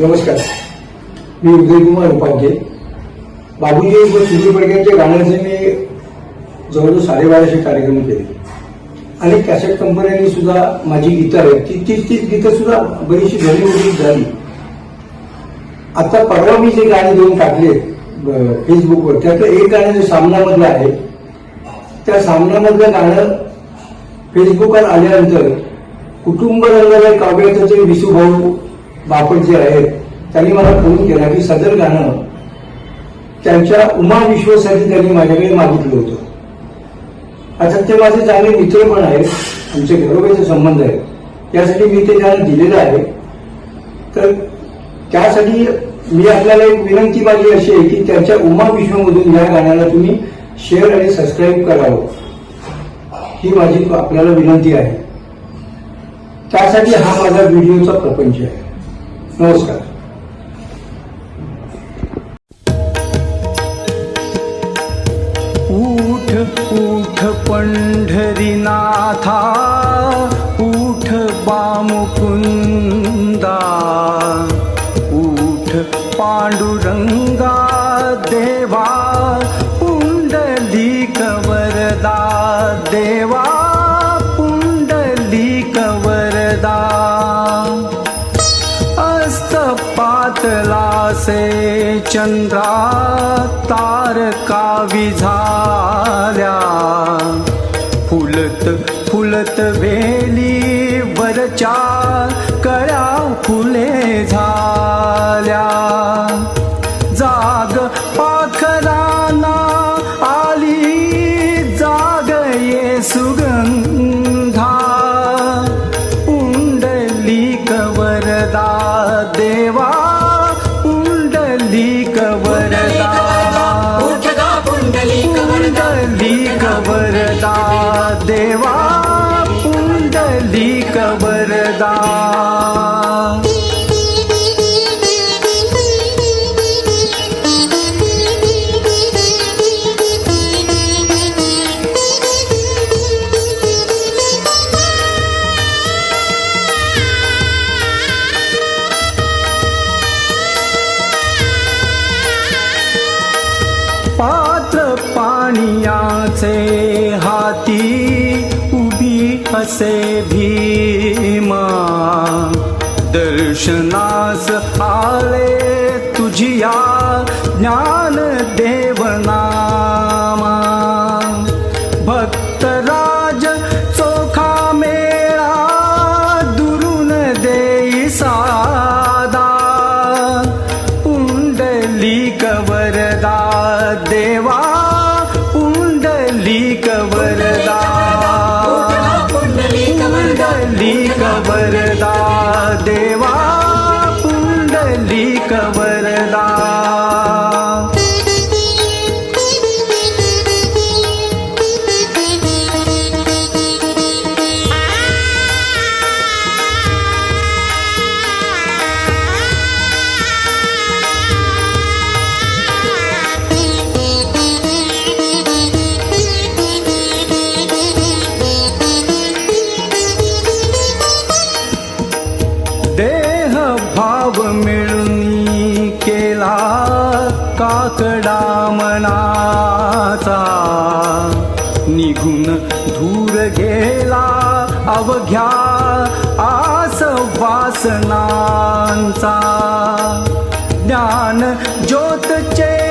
नमस्कार. मी उदयकुमार उपाध्ये बाबूजी व सुधीर बडग्यांच्या गाण्याचे मी जवळजवळ साडेबाराशे कार्यक्रम केले. आणि कॅसेट कंपन्यांनी सुद्धा माझी गीतं आहेत. ती तीच तीच गीतं सुद्धा बरीचशी घरी झाली. आता परवा मी जे गाणे दोन टाकले फेसबुकवर त्यातलं एक गाणं जे सामनामधलं आहे त्या सामनामधलं गाणं फेसबुकवर आल्यानंतर कुटुंब रंगाला काव्याचं जे विसुभाऊ बापट जे आहेत. त्यांनी मला फोन केला की सदर गाणं त्यांच्या उमा विश्वासाठी त्यांनी माझ्याकडे मागितलं होतं. आता ते माझे चांगले मित्र पण आहेत. आमचे घरोबाचे संबंध आहेत. त्यासाठी मी ते गाणं दिलेलं आहे. तर त्यासाठी मी आपल्याला एक विनंती माझी अशी आहे की त्यांच्या उमा विश्वमधून या गाण्याला तुम्ही शेअर आणि सबस्क्राईब करावं. ही माझी आपल्याला विनंती आहे. त्यासाठी हा माझा व्हिडिओचा प्रपंच आहे. नमस्कार. उठ उठ पंढरीनाथा उठ बामुकुंदा उठ पांडुरंगा देवा पुंडलिक वरदा देवा पातला से चंद्रा तारका विझाल्या. फुलत फुलत वेली वरच्या कळ्या फुले झाल्या. जाग पाखराना आली जाग ये सुगंधा. उंडली कवरदा देवा वरदा देवा रदाबरदा से भीमा दर्शनास आले तुझिया ज्ञान देवनामा भक्तराज चोखा मेळा दुरून देईसा। पुंडलिक मनाचा निघून धूर गेला अवघ्या आस वासनांचा. ज्ञान ज्योतचे